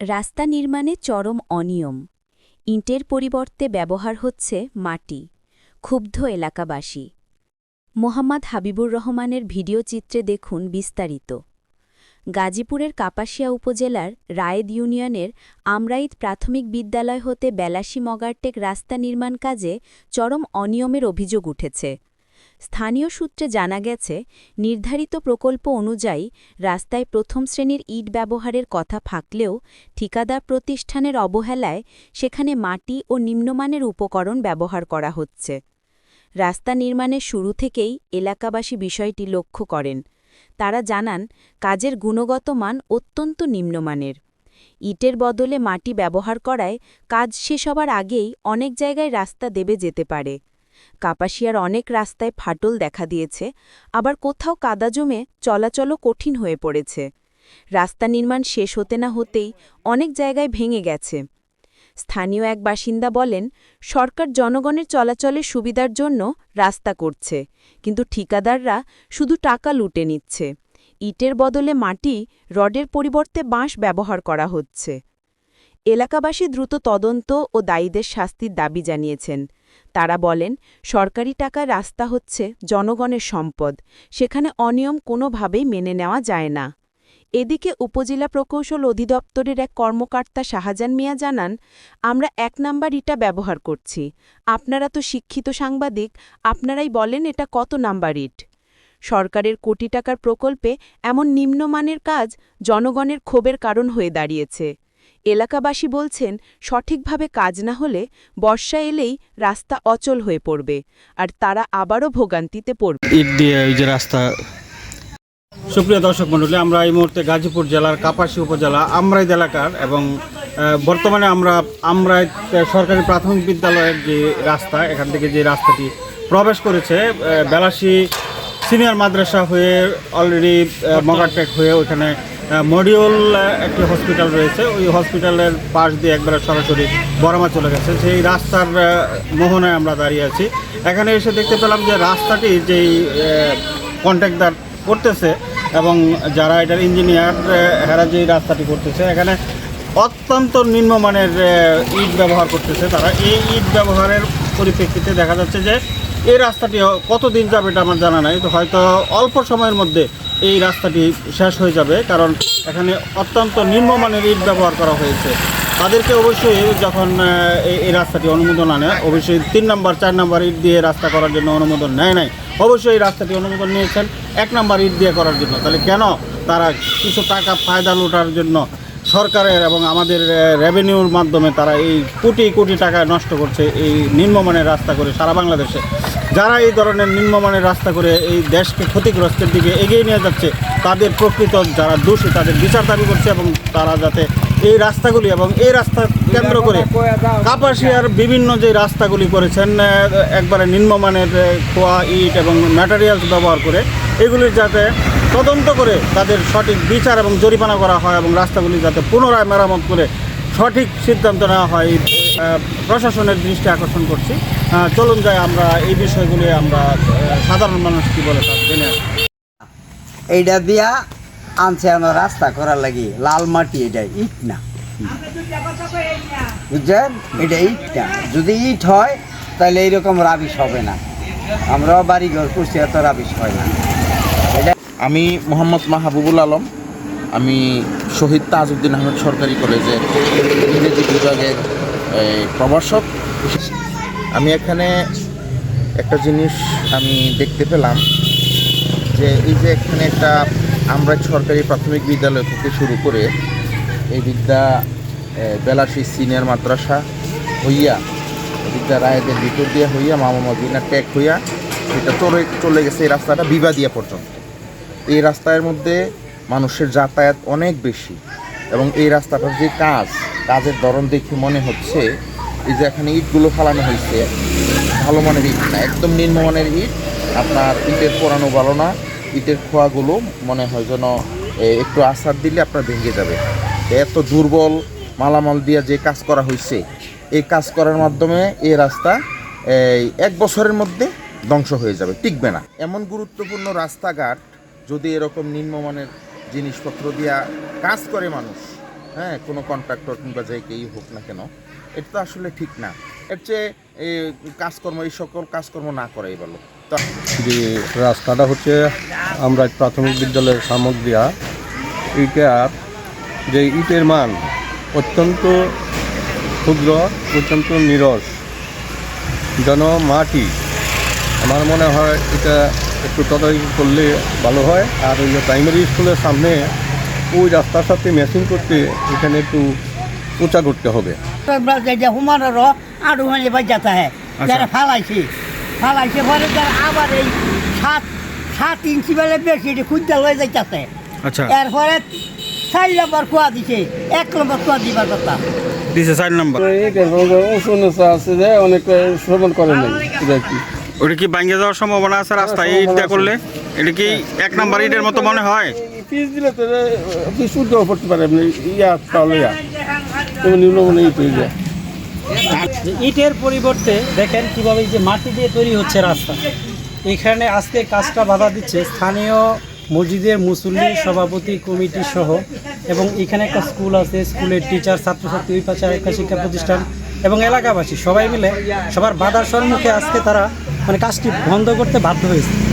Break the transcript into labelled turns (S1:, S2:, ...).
S1: রাস্তা নির্মাণে চরম অনিয়ম। ইটের পরিবর্তে ব্যবহার হচ্ছে মাটি। ক্ষুব্ধ এলাকাবাসী। মোহাম্মদ হাবিবুর রহমানের ভিডিও চিত্রে দেখুন বিস্তারিত। গাজীপুরের কাপাসিয়া উপজেলার রায়েদ ইউনিয়নের আমরাইত প্রাথমিক বিদ্যালয় হতে বেলাসী মগারটেক রাস্তা নির্মাণ কাজে চরম অনিয়মের অভিযোগ উঠেছে। স্থানীয় সূত্রে জানা গেছে, নির্ধারিত প্রকল্প অনুযায়ী রাস্তায় প্রথম শ্রেণির ইট ব্যবহারের কথা থাকলেও ঠিকাদার প্রতিষ্ঠানের অবহেলায় সেখানে মাটি ও নিম্নমানের উপকরণ ব্যবহার করা হচ্ছে। রাস্তা নির্মাণের শুরু থেকেই এলাকাবাসী বিষয়টি লক্ষ্য করেন। তারা জানান, কাজের গুণগত মান অত্যন্ত নিম্নমানের। ইটের বদলে মাটি ব্যবহার করায় কাজ শেষ হবার আগেই অনেক জায়গায় রাস্তা দেবে যেতে পারে। কাপাসিয়ার অনেক রাস্তায় ফাটল দেখা দিয়েছে, আবার কোথাও কাদা জমে চলাচলও কঠিন হয়ে পড়েছে। রাস্তা নির্মাণ শেষ হতে না হতেই অনেক জায়গায় ভেঙে গেছে। স্থানীয় এক বাসিন্দা বলেন, সরকার জনগণের চলাচলের সুবিধার জন্য রাস্তা করছে, কিন্তু ঠিকাদাররা শুধু টাকা লুটে নিচ্ছে। ইটের বদলে মাটি, রডের পরিবর্তে বাঁশ ব্যবহার করা হচ্ছে। এলাকাবাসী দ্রুত তদন্ত ও দায়ীদের শাস্তির দাবি জানিয়েছেন। তারা বলেন, সরকারি টাকার রাস্তা হচ্ছে জনগণের সম্পদ, সেখানে অনিয়ম কোনোভাবেই মেনে নেওয়া যায় না। এদিকে উপজেলা প্রকৌশল অধিদপ্তরের এক কর্মকর্তা শাহজান মিয়া জানান, আমরা এক নাম্বার ইটা ব্যবহার করছি। আপনারা তো শিক্ষিত সাংবাদিক, আপনারাই বলেন এটা কত নাম্বার ইট। সরকারের কোটি টাকার প্রকল্পে এমন নিম্নমানের কাজ জনগণের ক্ষোভের কারণ হয়ে দাঁড়িয়েছে। এলাকাবাসী বলছেন সঠিকভাবে কাজ না হলে বর্ষা এলেই রাস্তা অচল হয়ে পড়বে আর তারা আবারও ভোগান্তিতে পড়বে।
S2: ইট দিয়ে ওই যে রাস্তা। সুপ্রিয় দর্শক মণ্ডলী আমরা এই মুহূর্তে গাজীপুর জেলার কাপাসী উপজেলা আমরাইদ এলাকার এবং বর্তমানে আমরা আমরাইদ সরকারি প্রাথমিক বিদ্যালয়ের যে রাস্তা এখান থেকে যে রাস্তাটি প্রবেশ করেছে বেলাসী সিনিয়র মাদ্রাসা হয়ে অলরেডি মগারটেক হয়ে ওইখানে মডিউল একটি হসপিটাল রয়েছে। ওই হসপিটালের পাশ দিয়ে একবারে সরাসরি বরামা চলে গেছে। সেই রাস্তার মোহনায় আমরা দাঁড়িয়ে আছি। এখানে এসে দেখতে পেলাম যে রাস্তাটি যেই কন্ট্রাক্টদার করতেছে এবং যারা এটার ইঞ্জিনিয়ার হেরা যে রাস্তাটি করতেছে, এখানে অত্যন্ত নিম্নমানের ইট ব্যবহার করতেছে তারা। এই ইট ব্যবহারের পরিপ্রেক্ষিতে দেখা যাচ্ছে যে এই রাস্তাটি কতদিন যাবে এটা আমার জানা নাই, তো হয়তো অল্প সময়ের মধ্যে এই রাস্তাটি শেষ হয়ে যাবে, কারণ এখানে অত্যন্ত নিম্নমানের ইট ব্যবহার করা হয়েছে। তাদেরকে অবশ্যই যখন এই- রাস্তাটি অনুমোদন আনে, অবশ্যই তিন নম্বর, চার নম্বর ইট দিয়ে রাস্তা করার জন্য অনুমোদন নেয় নাই। অবশ্যই এই রাস্তাটি অনুমোদন নিয়েছেন, এক নম্বর ইট দিয়ে করার জন্য। তাহলে কেন তারা কিছু টাকা ফায়দা লুটার জন্য সরকারের এবং আমাদের রেভিনিউর মাধ্যমে তারা এই কোটি কোটি টাকা নষ্ট করছে এই নিম্নমানের রাস্তা করে সারা বাংলাদেশে। যারা এই ধরনের নিম্নমানের রাস্তা করে এই দেশকে ক্ষতিগ্রস্তের দিকে এগিয়ে নিয়ে যাচ্ছে, তাদের প্রকৃত যারা দোষী তাদের বিচার দাবি করছে এবং তারা যাতে এই রাস্তাগুলি এবং এই রাস্তা কেন্দ্র করে কাপাসিয়ার বিভিন্ন যে রাস্তাগুলি করেছেন একবারে নিম্নমানের খোয়া ইট এবং ম্যাটেরিয়ালস ব্যবহার করে এগুলির যাতে তদন্ত করে তাদের সঠিক বিচার এবং জরিমানা করা হয় এবং রাস্তাগুলি যাতে পুনরায় মেরামত করে সঠিক সিদ্ধান্ত নেওয়া হয় এই, প্রশাসনের দৃষ্টি আকর্ষণ করছি চলুন যাই আমরা এই বিষয়গুলি আমরা সাধারণ মানুষ কী বলে তা জেনে আসি।
S3: এইটা দিয়া আনছে আমার রাস্তা করার লাগি, লাল মাটি, এটা ইট না। বুঝছেন? এটা ইট না। যদি ইট হয়, তাহলে এইরকম রাবিশ হবে না। আমরাও বাড়ি ঘর করছি, এত রাবিশ হয় না।
S4: আমি মোহাম্মদ মাহবুবুল আলম। আমি শহীদ তাজউদ্দিন আহমেদ সরকারি কলেজের ইংরেজি বিভাগের প্রভাষক। আমি এখানে একটা জিনিস আমি দেখতে পেলাম, যে এই যে এখানে একটা আমরা সরকারি প্রাথমিক বিদ্যালয় থেকে শুরু করে এই বিদ্যা এ, বেলাসী সিনিয়র মাদ্রাসা হইয়া বিদ্যা রায়দের ভিতর দিয়ে হইয়া মামা মদিনা টেক হইয়া এটা চলে চলে গেছে এই রাস্তাটা বিবাদিয়া পর্যন্ত। এই রাস্তার মধ্যে মানুষের যাতায়াত অনেক বেশি এবং এই রাস্তাটার যে কাজ কাজের ধরন দেখে মনে হচ্ছে এই যে এখানে ইটগুলো ফালানো হয়েছে ভালো মানের ইট না একদম নিম্নমানের ইট আপনার ইটের পোড়ানো ভালো না ইটের খোয়াগুলো মনে হয় যেন একটু আসার দিলে আপনার ভেঙে যাবে। এত দুর্বল মালামাল দিয়ে যে কাজ করা হয়েছে এই কাজ করার মাধ্যমে এই রাস্তা এক বছরের মধ্যে ধ্বংস হয়ে যাবে, টিকবে না। এমন গুরুত্বপূর্ণ রাস্তাঘাট যদি এরকম নিম্নমানের জিনিসপত্র দিয়া কাজ করে মানুষ হ্যাঁ কোনো কন্ট্রাক্টর কিংবা যে কেই হোক না কেন, এটা তো আসলে ঠিক না। এর চেয়ে কাজকর্ম, এই সকল কাজকর্ম না করাই ভালো
S5: যে রাস্তাটা হচ্ছে আমরা প্রাথমিক বিদ্যালয়ের সামগ্রিয়া ইটার যে ইটের মান অত্যন্ত ক্ষুদ্র অত্যন্ত নিরস যেন মাটি আমার মনে হয় এটা একটু তদারকি করলে ভালো হয়। আর ওই যে প্রাইমারি স্কুলের সামনে ওই রাস্তার সাথে ম্যাচিং করতে এখানে একটু উঁচা করতে হবে।
S6: আরও হ্যাঁ যারা ফালাইছে ফালাইছে পরে তার আবার এই সাত সাত ইঞ্চি বেলে বেশি এটি খুঁজতে লয়ে যাইতেছে
S2: আচ্ছা
S6: এরপরে চার নম্বর কুয়া দিছে এক নম্বর কুয়া দিবার কথা
S2: দিছে চার নম্বর
S5: আছে যে অনেক শ্রবণ করে নাই কি
S2: ওটা কি ভাঙ্গে যাওয়ার সম্ভাবনা আছে রাস্তা এইটা করলে এটা কি এক নাম্বার ইটের মতো মনে হয়
S5: পিস দিলে তো উঠতেও পড়তে পারে আপনি ইয়া তাহলে ইয়া তুমি নিম্নমনে ইট হয়ে যায়
S7: যে ইটের পরিবর্তে দেখেন কীভাবে যে মাটি দিয়ে তৈরি হচ্ছে রাস্তা। এখানে আজকে কাজটা বাধা দিচ্ছে স্থানীয় মসজিদের মুসল্লি, সভাপতি, কমিটি সহ এবং এখানে একটা স্কুল আছে, স্কুলের টিচার, ছাত্রছাত্রী, ওই পাশে একটা শিক্ষা প্রতিষ্ঠান এবং এলাকাবাসী সবাই মিলে সবার বাধার সম্মুখে আজকে তারা মানে কাজটি বন্ধ করতে বাধ্য হয়েছে।